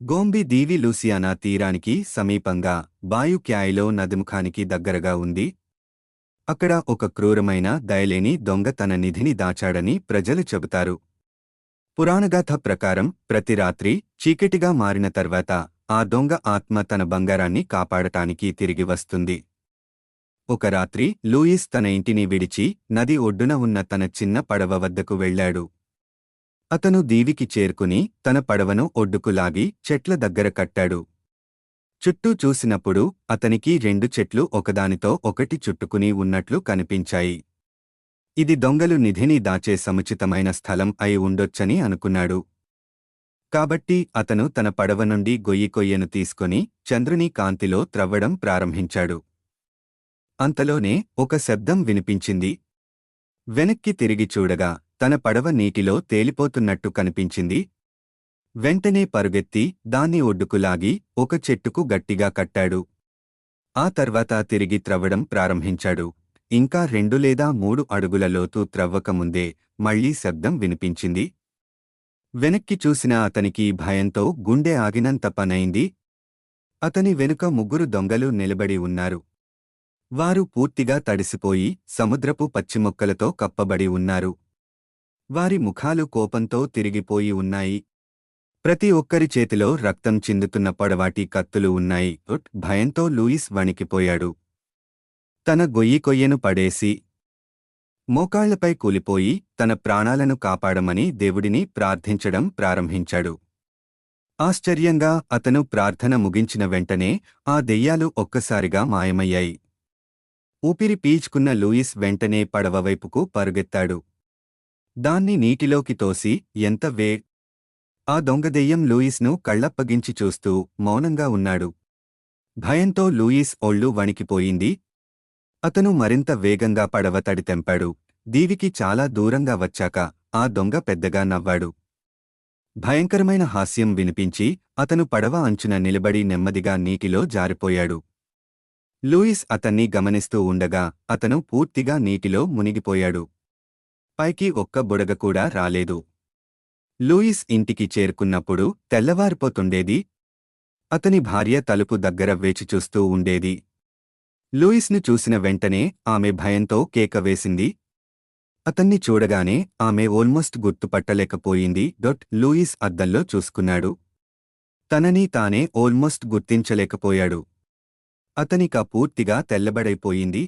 గోంబి దీవి Louisiana తీరానికి సమీపంగా బాయుక్యాయిలో నదిముఖానికి దగ్గరగా ఉంది. అక్కడ ఒక క్రూరమైన దయలేని దొంగ తన నిధిని దాచాడని ప్రజలు చెబుతారు. పురాణగాథ ప్రకారం ప్రతి రాత్రి చీకటిగా మారిన తర్వాత ఆ దొంగ ఆత్మ తన బంగారాన్ని కాపాడటానికి తిరిగి వస్తుంది. ఒక రాత్రి లూయిస్ తన ఇంటిని విడిచి నది ఒడ్డున ఉన్న తన చిన్న పడవ వద్దకు వెళ్ళాడు. అతను దీవికి చేరుకుని తన పడవను ఒడ్డుకు లాగి చెట్ల దగ్గర కట్టాడు. చుట్టూ చూసినప్పుడు అతనికి రెండు చెట్లు ఒకదానితో ఒకటి చుట్టుకుని ఉన్నట్లు కనిపించాయి. ఇది దొంగలు నిధిని దాచే సముచితమైన స్థలం అయి ఉండొచ్చని అనుకున్నాడు. కాబట్టి అతను తన పడవ నుండి గొయ్యి కొయ్యను తీసుకుని చంద్రుని కాంతిలో త్రవ్వడం ప్రారంభించాడు. అంతలోనే ఒక శబ్దం వినిపించింది. వెనక్కి తిరిగి చూడగా తన పడవ నీటిలో తేలిపోతున్నట్టు కనిపించింది. వెంటనే పరుగెత్తి దాన్ని ఒడ్డుకులాగి ఒక చెట్టుకు గట్టిగా కట్టాడు. ఆ తర్వాత తిరిగి త్రవ్వడం ప్రారంభించాడు. ఇంకా రెండు లేదా మూడు అడుగుల లోతు త్రవ్వకముందే మళ్ళీ శబ్దం వినిపించింది. వెనక్కి చూసిన అతనికి భయంతో గుండె ఆగినంత పనైంది. అతని వెనుక ముగ్గురు దొంగలు నిలబడి ఉన్నారు. వారు పూర్తిగా తడిసిపోయి సముద్రపు పచ్చిమొక్కలతో కప్పబడి ఉన్నారు. వారి ముఖాలు కోపంతో తిరిగిపోయి ఉన్నాయి. ప్రతి ఒక్కరి చేతిలో రక్తం చిందుతున్న పొడవాటి కత్తులు ఉన్నాయి. ఉట్ భయంతో లూయిస్ వణికిపోయాడు. తన గొయ్యి కొయ్యను పడేసి మోకాళ్ళపై కూలిపోయి తన ప్రాణాలను కాపాడమని దేవుడిని ప్రార్థించడం ప్రారంభించాడు. ఆశ్చర్యంగా అతను ప్రార్థన ముగించిన వెంటనే ఆ దెయ్యాలు ఒక్కసారిగా మాయమయ్యాయి. ఊపిరి పీల్చుకున్న లూయిస్ వెంటనే పడవవైపుకు పరుగెత్తాడు. దాన్ని నీటిలోకి తోసి ఎంత వే ఆ దొంగదెయ్యం లూయిస్ను కళ్ళప్పగించి చూస్తూ మౌనంగా ఉన్నాడు. భయంతో లూయిస్ ఒళ్ళు వణికిపోయింది. అతను మరింత వేగంగా పడవ తడి తెంపాడు. దీవికి చాలా దూరంగా వచ్చాక ఆ దొంగ పెద్దగా నవ్వాడు. భయంకరమైన హాస్యం వినిపించి అతను పడవ అంచున నిలబడి నెమ్మదిగా నీటిలో జారిపోయాడు. లూయిస్ అతన్ని గమనిస్తూ ఉండగా అతను పూర్తిగా నీటిలో మునిగిపోయాడు. పైకి ఒక్క బుడగ కూడా రాలేదు. లూయిస్ ఇంటికి చేరుకున్నప్పుడు తెల్లవారిపోతుండేది. అతని భార్య తలుపు దగ్గర వేచి చూస్తూ ఉండేది. లూయిస్ను చూసిన వెంటనే ఆమె భయంతో కేక వేసింది. అతన్ని చూడగానే ఆమె ఓల్మోస్ట్ గుర్తుపట్టలేకపోయింది. డొట్ లూయిస్ అద్దంలో చూసుకున్నాడు. తనని తానే ఓల్మోస్ట్ గుర్తించలేకపోయాడు. అతనిక పూర్తిగా తెల్లబడైపోయింది.